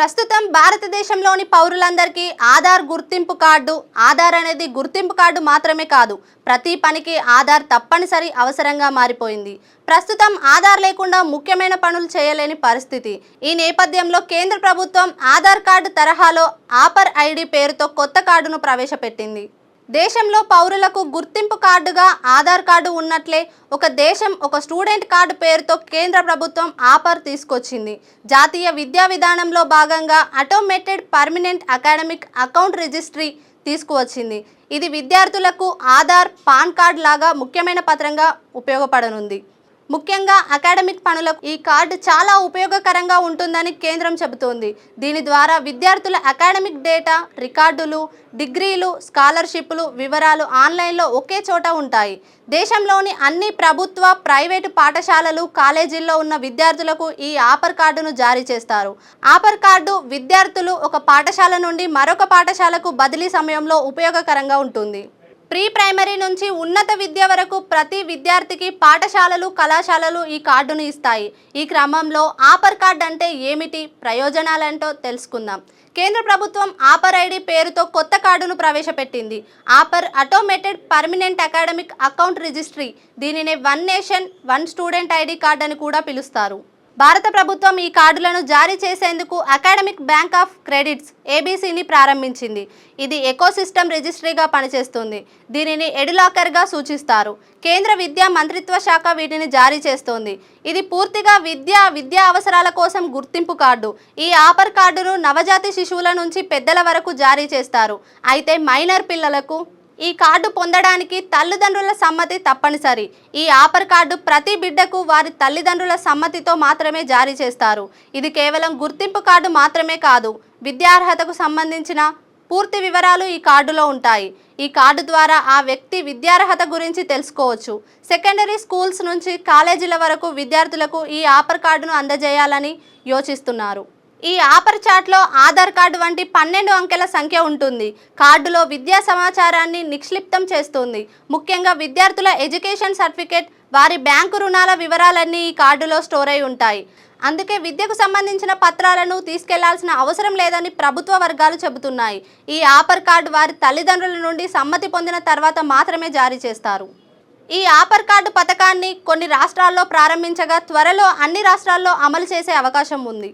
ప్రస్తుతం భారతదేశంలోని పౌరులందరికీ ఆధార్ గుర్తింపు కార్డు ఆధార్ అనేది గుర్తింపు కార్డు మాత్రమే కాదు ప్రతి పనికి ఆధార్ తప్పనిసరి అవసరంగా మారిపోయింది. ప్రస్తుతం ఆధార్ లేకుండా ముఖ్యమైన పనులు చేయలేని పరిస్థితి. ఈ నేపథ్యంలో కేంద్ర ప్రభుత్వం ఆధార్ కార్డు తరహాలో ఆపర్ ఐడి పేరుతో కొత్త కార్డును ప్రవేశపెట్టింది. దేశంలో పౌరులకు గుర్తింపు కార్డుగా ఆధార్ కార్డు ఉన్నట్లే ఒక దేశం ఒక స్టూడెంట్ కార్డు పేరుతో కేంద్ర ప్రభుత్వం ఆఫర్ తీసుకొచ్చింది. జాతీయ విద్యా విధానంలో భాగంగా automated permanent academic account registry తీసుకువచ్చింది. ఇది విద్యార్థులకు ఆధార్ పాన్ కార్డ్ లాగా ముఖ్యమైన పత్రంగా ఉపయోగపడనుంది. ముఖ్యంగా అకాడమిక్ పనులకు ఈ కార్డు చాలా ఉపయోగకరంగా ఉంటుందని కేంద్రం చెబుతోంది. దీని ద్వారా విద్యార్థుల అకాడమిక్ డేటా రికార్డులు డిగ్రీలు స్కాలర్షిప్లు వివరాలు ఆన్లైన్లో ఒకే చోట ఉంటాయి. దేశంలోని అన్ని ప్రభుత్వ ప్రైవేటు పాఠశాలలు కాలేజీల్లో ఉన్న విద్యార్థులకు ఈ ఆపర్ కార్డును జారీ చేస్తారు. ఆపర్ కార్డు విద్యార్థులు ఒక పాఠశాల నుండి మరొక పాఠశాలకు బదిలీ సమయంలో ఉపయోగకరంగా ఉంటుంది. ప్రీ ప్రైమరీ నుంచి ఉన్నత విద్య వరకు ప్రతి విద్యార్థికి పాఠశాలలు కళాశాలలు ఈ కార్డును ఇస్తాయి. ఈ క్రమంలో ఆపర్ కార్డ్ అంటే ఏమిటి ప్రయోజనాలంటో తెలుసుకుందాం. కేంద్ర ప్రభుత్వం ఆపర్ ఐడి పేరుతో కొత్త కార్డును ప్రవేశపెట్టింది. APAAR automated permanent academic account registry. దీనిని one nation one student ID card అని కూడా పిలుస్తారు. భారత ప్రభుత్వం ఈ కార్డులను జారీ చేసేందుకు అకాడమిక్ బ్యాంక్ ఆఫ్ క్రెడిట్స్ ఏబీసీని ప్రారంభించింది. ఇది ఎకోసిస్టమ్ రిజిస్ట్రీగా పనిచేస్తుంది. దీనిని ఎడిలాకర్గా సూచిస్తారు. కేంద్ర విద్యా మంత్రిత్వ శాఖ వీటిని జారీ చేస్తోంది. ఇది పూర్తిగా విద్య విద్యా అవసరాల కోసం గుర్తింపు కార్డు. ఈ ఆపర్ కార్డును నవజాతి శిశువుల నుంచి పెద్దల వరకు జారీ చేస్తారు. అయితే మైనర్ పిల్లలకు ఈ కార్డు పొందడానికి తల్లిదండ్రుల సమ్మతి తప్పనిసరి. ఈ ఆపర్ కార్డు ప్రతి బిడ్డకు వారి తల్లిదండ్రుల సమ్మతితో మాత్రమే జారీ చేస్తారు. ఇది కేవలం గుర్తింపు కార్డు మాత్రమే కాదు విద్యార్హతకు సంబంధించిన పూర్తి వివరాలు ఈ కార్డులో ఉంటాయి. ఈ కార్డు ద్వారా ఆ వ్యక్తి విద్యార్హత గురించి తెలుసుకోవచ్చు. సెకండరీ స్కూల్స్ నుంచి కాలేజీల వరకు విద్యార్థులకు ఈ ఆపర్ కార్డును అందజేయాలని యోచిస్తున్నారు. ఈ ఆపర్ చాట్లో ఆధార్ కార్డు వంటి పన్నెండు అంకెల సంఖ్య ఉంటుంది. కార్డులో విద్యా సమాచారాన్ని నిక్షిప్తం చేస్తుంది. ముఖ్యంగా విద్యార్థుల ఎడ్యుకేషన్ సర్టిఫికేట్ వారి బ్యాంకు రుణాల వివరాలన్నీ ఈ కార్డులో స్టోర్ అయి ఉంటాయి. అందుకే విద్యకు సంబంధించిన పత్రాలను తీసుకెళ్ళాల్సిన అవసరం లేదని ప్రభుత్వ వర్గాలు చెబుతున్నాయి. ఈ ఆపర్ కార్డు వారి తల్లిదండ్రుల నుండి సమ్మతి పొందిన తర్వాత మాత్రమే జారీ చేస్తారు. ఈ ఆపర్ కార్డు పథకాన్ని కొన్ని రాష్ట్రాల్లో ప్రారంభించగా త్వరలో అన్ని రాష్ట్రాల్లో అమలు చేసే అవకాశం ఉంది.